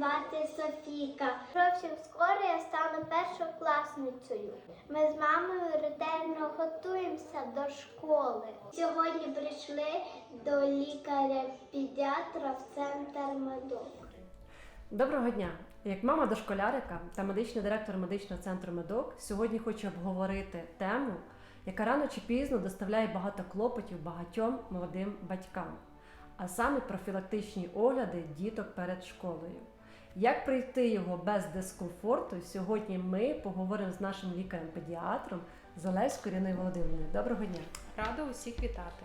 звати Софійка. Зовсім скоро я стану першокласницею. Ми з мамою ретельно готуємося до школи. Сьогодні прийшли до лікаря-педіатра в центр медок. Доброго дня! Як мама дошколярика та медичний директор медичного центру Медок, сьогодні хочу обговорити тему, яка рано чи пізно доставляє багато клопотів багатьом молодим батькам, а саме профілактичні огляди діток перед школою. Як пройти його без дискомфорту? Сьогодні ми поговоримо з нашим лікарем-педіатром Залевською Іриною Володимирівною. Доброго дня! Рада усіх вітати.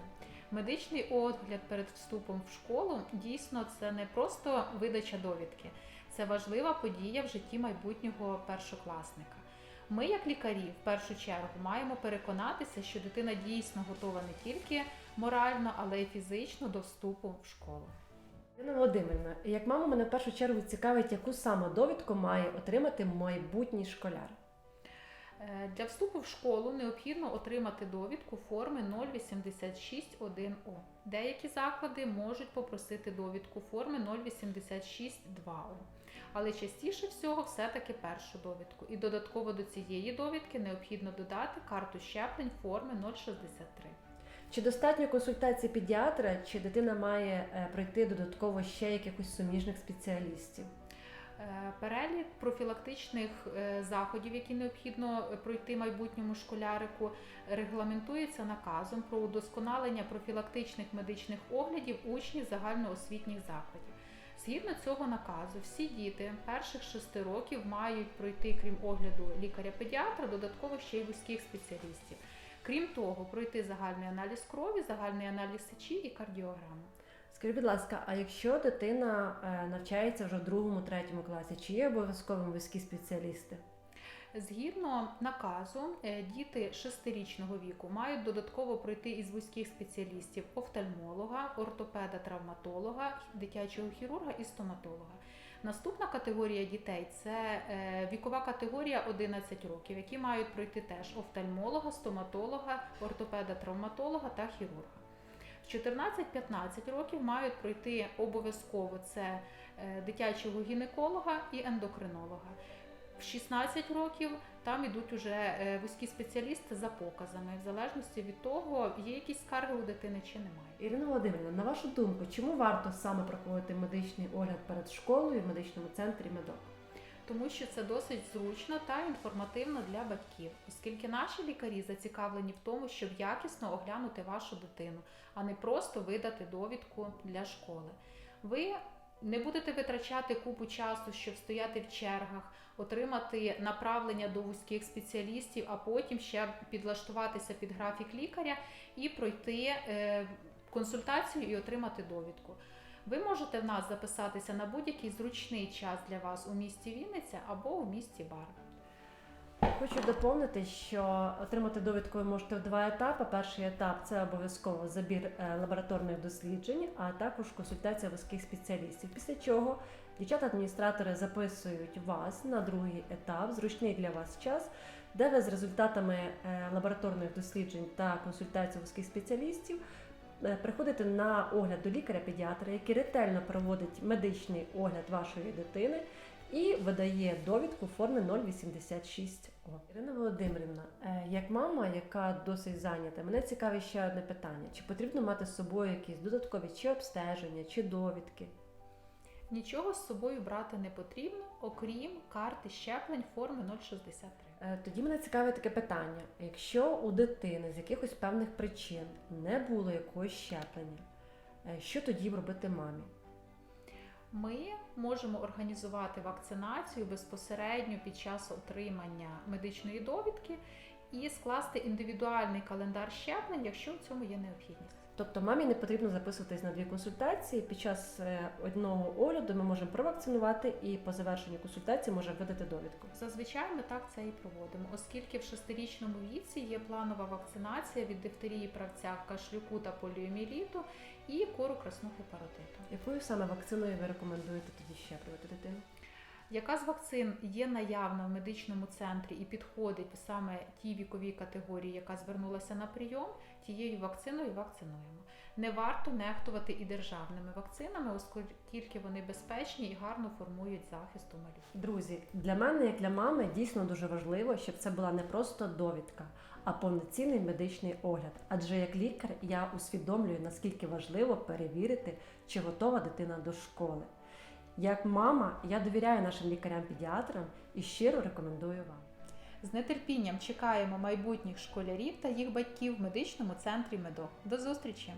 Медичний огляд перед вступом в школу дійсно це не просто видача довідки, це важлива подія в житті майбутнього першокласника. Ми, як лікарі, в першу чергу маємо переконатися, що дитина дійсно готова не тільки морально, але й фізично до вступу в школу. Володимирівна, як мама, мене в першу чергу цікавить, яку саме довідку має отримати майбутній школяр. Е, Для вступу в школу необхідно отримати довідку форми 0861О. Деякі заклади можуть попросити довідку форми 0862О. Але частіше всього все-таки першу довідку. І додатково до цієї довідки необхідно додати карту щеплень форми 063. Чи достатньо консультації педіатра, чи дитина має е, пройти додатково ще якихось суміжних спеціалістів? Е, Перелік профілактичних е, заходів, які необхідно пройти майбутньому школярику, регламентується наказом про удосконалення профілактичних медичних оглядів учнів загальноосвітніх закладів. Згідно цього наказу, всі діти перших шести років мають пройти, крім огляду лікаря-педіатра, додатково ще й вузьких спеціалістів. Крім того, пройти загальний аналіз крові, загальний аналіз сечі і кардіограму. Скажіть, будь ласка, а якщо дитина е, навчається вже в другому, третьому класі, чи є обов'язковим вузькі спеціалісти? Згідно наказу, е, діти шестирічного віку мають додатково пройти із вузьких спеціалістів офтальмолога, ортопеда, травматолога, дитячого хірурга і стоматолога. Наступна категорія дітей це е, вікова категорія 11 років, які мають пройти теж офтальмолога, стоматолога, ортопеда, травматолога та хірурга. В 14-15 років мають пройти обов'язково це е, дитячого гінеколога і ендокринолога. В 16 років там ідуть уже е, вузькі спеціалісти за показами, в залежності від того, є якісь скарги у дитини чи немає. Ірина Володимирівна, на вашу думку, чому варто саме проходити медичний огляд перед школою в медичному центрі медок? Тому що це досить зручно та інформативно для батьків, оскільки наші лікарі зацікавлені в тому, щоб якісно оглянути вашу дитину, а не просто видати довідку для школи. Ви не будете витрачати купу часу, щоб стояти в чергах, отримати направлення до вузьких спеціалістів, а потім ще підлаштуватися під графік лікаря і пройти е, консультацію і отримати довідку. Ви можете в нас записатися на будь-який зручний час для вас у місті Вінниця або у місті Бар. Хочу доповнити, що отримати довідку ви можете в два етапи. Перший етап це обов'язково забір е, лабораторних досліджень, а також консультація вузьких спеціалістів. Після чого дівчата-адміністратори записують вас на другий етап, зручний для вас час, де ви з результатами е, лабораторних досліджень та консультацій вузьких спеціалістів е, приходите на огляд до лікаря-педіатра, який ретельно проводить медичний огляд вашої дитини і видає довідку в формі 086 О. Ірина Володимирівна, е, як мама, яка досить зайнята, мене цікавить ще одне питання: чи потрібно мати з собою якісь додаткові чи обстеження, чи довідки? Нічого з собою брати не потрібно, окрім карти щеплень форми 063. Е, Тоді мене цікавить таке питання: якщо у дитини з якихось певних причин не було якогось щеплення, е, що тоді робити мамі? Ми можемо організувати вакцинацію безпосередньо під час отримання медичної довідки і скласти індивідуальний календар щеплень, якщо в цьому є необхідність. Тобто мамі не потрібно записуватись на дві консультації. Під час е, одного огляду ми можемо провакцинувати і по завершенню консультації можемо видати довідку. Зазвичай ми так це і проводимо, оскільки в шестирічному віці є планова вакцинація від дифтерії правця, кашлюку та поліоміеліту і кору краснухи паротиту. Якою саме вакциною ви рекомендуєте тоді щеплювати дитину? Яка з вакцин є наявна в медичному центрі і підходить саме тій віковій категорії, яка звернулася на прийом, тією вакциною вакцинуємо. Не варто нехтувати і державними вакцинами, оскільки вони безпечні і гарно формують захист у малюків. Друзі, для мене, як для мами, дійсно дуже важливо, щоб це була не просто довідка, а повноцінний медичний огляд. Адже як лікар я усвідомлюю, наскільки важливо перевірити, чи готова дитина до школи. Як мама, я довіряю нашим лікарям-педіатрам і щиро рекомендую вам. З нетерпінням чекаємо майбутніх школярів та їх батьків в медичному центрі Медок. До зустрічі!